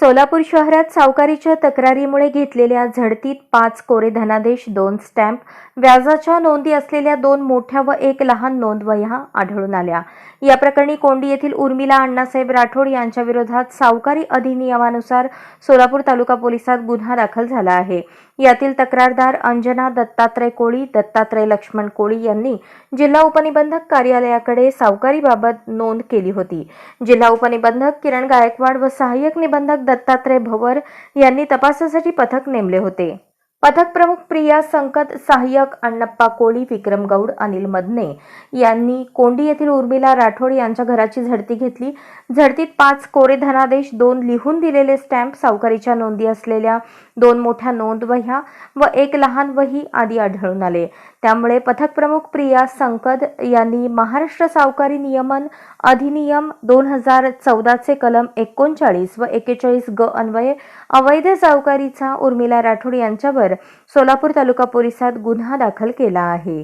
सोलापूर शहरात सावकारीच्या तक्रारीमुळे घेतलेल्या झडतीत पाच कोरे धनादेश दोन स्टॅम्प व्याजाच्या नोंदी असलेल्या दोन मोठ्या व एक लहान नोंदवह्या आढळून आल्या. या प्रकरणी कोंडी येथील उर्मिला अण्णासाहेब राठोड यांच्या विरोधात सावकारी अधिनियमानुसार सोलापूर तालुका पोलिसात गुन्हा दाखल झाला आहे. यातील तक्रारदार अंजना दत्तात्रय कोळी दत्तात्रय लक्ष्मण कोळी यांनी जिल्हा उपनिबंधक कार्यालयाकडे सावकारीबाबत नोंद केली होती. जिल्हा उपनिबंधक किरण गायकवाड व सहाय्यक निबंधक दत्तात्रय भवर यांनी तपासासाठी पथक नेमले होते. पथक प्रमुख प्रिया संकत सहाय्यक अण्णप्पा कोळी विक्रम गौड अनिल मदने यांनी कोंडी येथील उर्मिला राठोड यांच्या घराची झडती घेतली. झडतीत पाच कोरे धनादेश दोन लिहून दिलेले स्टॅम्प सावकारीच्या नोंदी असलेल्या दोन मोठ्या नोंदवह्या व एक लहान वही आदी आढळून आले. त्यामुळे पथक प्रमुख प्रिया संकद यांनी महाराष्ट्र सावकारी नियमन अधिनियम दोन हजार चौदाचे कलम एकोणचाळीस व एकेचाळीस ग अन्वये अवैध सावकारीचा उर्मिला राठोड यांच्यावर सोलापूर तालुका पोलिसात गुन्हा दाखल केला आहे.